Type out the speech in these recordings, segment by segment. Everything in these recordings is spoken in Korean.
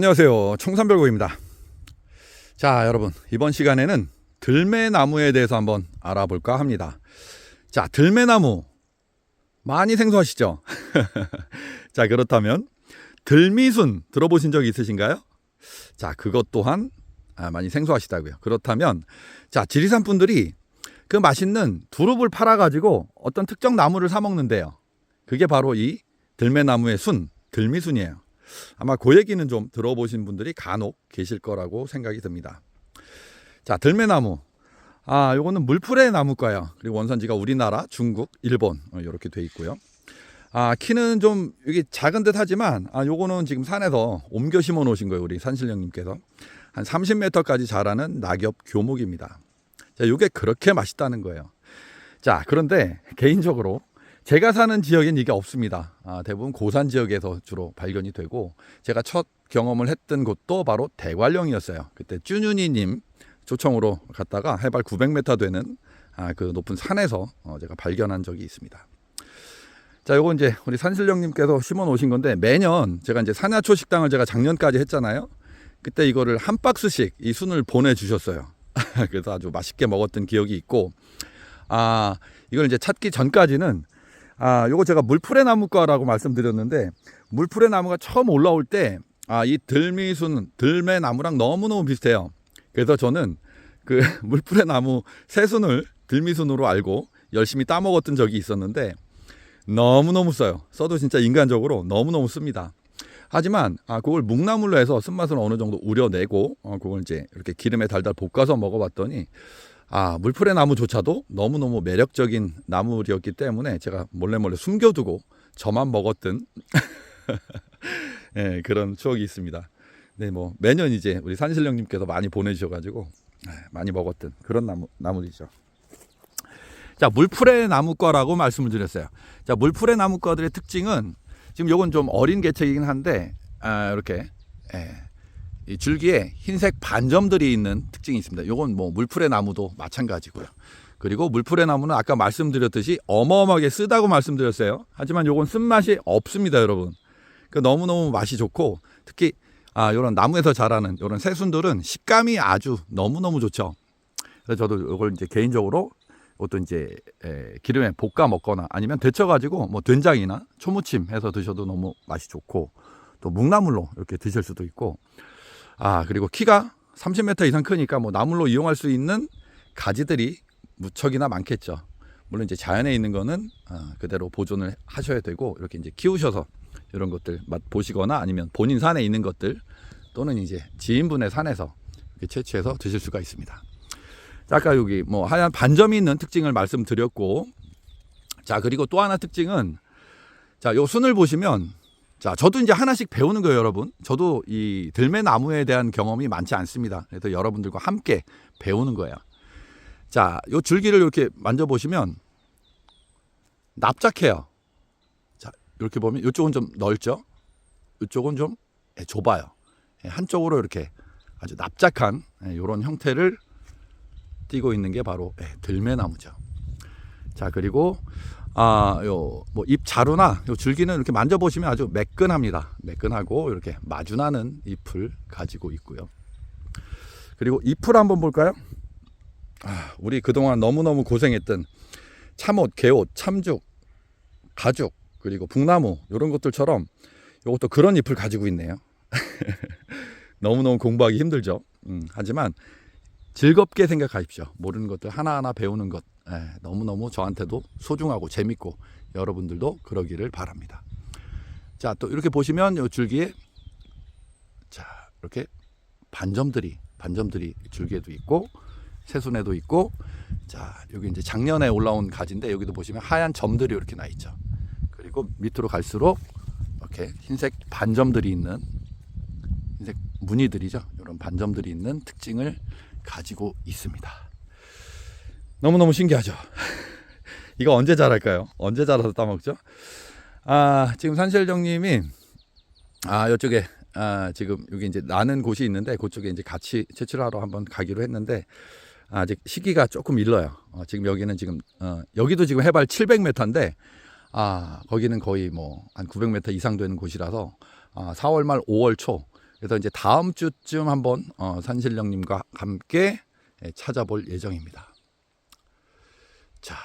안녕하세요. 청산별고입니다. 자, 여러분. 이번 시간에는 들매나무에 대해서 한번 알아볼까 합니다. 자, 들매나무. 많이 생소하시죠? 자, 그렇다면 들미순 들어보신 적 있으신가요? 자, 그것 또한 아, 많이 생소하시다고요. 그렇다면 자, 지리산 분들이 그 맛있는 두릅을 팔아 가지고 어떤 특정 나무를 사 먹는데요. 그게 바로 이 들매나무의 순, 들미순이에요. 아마 그 얘기는 좀 들어보신 분들이 간혹 계실 거라고 생각이 듭니다. 자, 들매나무. 아, 요거는 물풀의 나무과요. 그리고 원산지가 우리나라, 중국, 일본 이렇게 돼 있고요. 아, 키는 좀 이게 작은 듯 하지만 아, 요거는 지금 산에서 옮겨 심어 놓으신 거예요. 우리 산신령님께서. 한 30m까지 자라는 낙엽 교목입니다. 자, 요게 그렇게 맛있다는 거예요. 자, 그런데 개인적으로 제가 사는 지역엔 이게 없습니다. 아, 대부분 고산 지역에서 주로 발견이 되고 제가 첫 경험을 했던 곳도 바로 대관령이었어요. 그때 쭈윤이님 초청으로 갔다가 해발 900m 되는 아, 그 높은 산에서 어, 제가 발견한 적이 있습니다. 자, 요거 이제 우리 산신령님께서 심어 놓으신 건데 매년 제가 이제 산야초 식당을 제가 작년까지 했잖아요. 그때 이거를 한 박스씩 이 순을 보내주셨어요. 그래서 아주 맛있게 먹었던 기억이 있고, 아, 이걸 이제 찾기 전까지는 아, 요거 제가 물풀의 나무과라고 말씀드렸는데 물풀의 나무가 처음 올라올 때 아, 이 들미순, 들매나무랑 너무너무 비슷해요. 그래서 저는 그 물풀의 나무 새순을 들미순으로 알고 열심히 따먹었던 적이 있었는데 너무너무 써요. 써도 진짜 인간적으로 너무너무 씁니다. 하지만 아 그걸 묵나물로 해서 쓴맛을 어느 정도 우려내고 어 그걸 이제 이렇게 기름에 달달 볶아서 먹어봤더니 아 물풀의 나무조차도 너무너무 매력적인 나물이었기 때문에 제가 몰래 몰래 숨겨두고 저만 먹었던 예, 그런 추억이 있습니다. 네, 뭐 매년 이제 우리 산신령님께서 많이 보내주셔가지고 예, 많이 먹었던 그런 나무 나물이죠. 자, 물풀의 나무과라고 말씀을 드렸어요. 자, 물풀의 나무과들의 특징은 지금 요건 좀 어린 개체이긴 한데 아, 이렇게 예, 이 줄기에 흰색 반점들이 있는 특징이 있습니다. 요건 뭐 물풀의 나무도 마찬가지고요. 그리고 물풀의 나무는 아까 말씀드렸듯이 어마어마하게 쓰다고 말씀드렸어요. 하지만 요건 쓴맛이 없습니다, 여러분. 그 너무너무 맛이 좋고 특히 아, 요런 나무에서 자라는 요런 새순들은 식감이 아주 너무너무 좋죠. 그래서 저도 요걸 이제 개인적으로 어떤 이제 에, 기름에 볶아 먹거나 아니면 데쳐 가지고 뭐 된장이나 초무침 해서 드셔도 너무 맛이 좋고 또 묵나물로 이렇게 드실 수도 있고 아 그리고 키가 30m 이상 크니까 뭐 나물로 이용할 수 있는 가지들이 무척이나 많겠죠. 물론 이제 자연에 있는 거는 아, 그대로 보존을 하셔야 되고 이렇게 이제 키우셔서 이런 것들 맛 보시거나 아니면 본인 산에 있는 것들 또는 이제 지인분의 산에서 채취해서 드실 수가 있습니다. 자, 아까 여기 뭐 하얀 반점이 있는 특징을 말씀드렸고 자 그리고 또 하나 특징은 자요 순을 보시면 자 저도 이제 하나씩 배우는 거예요 여러분. 저도 이 들매나무에 대한 경험이 많지 않습니다. 그래서 여러분들과 함께 배우는 거예요. 자 요 줄기를 이렇게 만져보시면 납작해요. 자 이렇게 보면 이쪽은 좀 넓죠? 이쪽은 좀 예, 좁아요. 예, 한쪽으로 이렇게 아주 납작한 이런 형태를 띄고 있는 게 바로 예, 들매나무죠. 자 그리고 아 요 뭐 잎 자루나 요 줄기는 이렇게 만져보시면 아주 매끈합니다. 매끈하고 이렇게 마주나는 잎을 가지고 있고요. 그리고 잎을 한번 볼까요? 아, 우리 그동안 너무너무 고생했던 참옷, 개옷, 참죽, 가죽 그리고 북나무 이런 것들처럼 이것도 그런 잎을 가지고 있네요. 너무너무 공부하기 힘들죠. 음, 하지만 즐겁게 생각하십시오. 모르는 것들 하나하나 배우는 것 예, 너무너무 저한테도 소중하고 재밌고 여러분들도 그러기를 바랍니다. 자, 또 이렇게 보시면 이 줄기에 자, 이렇게 반점들이 반점들이 줄기에도 있고 새순에도 있고 자, 여기 이제 작년에 올라온 가지인데 여기도 보시면 하얀 점들이 이렇게 나 있죠. 그리고 밑으로 갈수록 이렇게 흰색 반점들이 있는 흰색 무늬들이죠. 이런 반점들이 있는 특징을 가지고 있습니다. 너무너무 신기하죠? 이거 언제 자랄까요? 언제 자라서 따먹죠? 아, 지금 산실정님이, 아, 이쪽에, 아, 지금 여기 이제 나는 곳이 있는데, 그쪽에 이제 같이 채취를 하러 한번 가기로 했는데, 아직 시기가 조금 일러요. 어, 지금 여기는 지금, 어, 여기도 지금 해발 700m인데, 아, 거기는 거의 뭐, 한 900m 이상 되는 곳이라서, 아, 4월 말 5월 초, 그래서 이제 다음 주쯤 한번 어, 산신령님과 함께 예, 찾아볼 예정입니다. 자,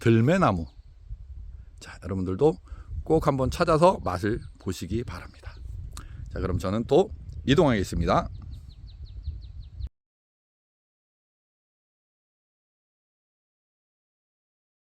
들매나무. 자, 여러분들도 꼭 한번 찾아서 맛을 보시기 바랍니다. 자, 그럼 저는 또 이동하겠습니다.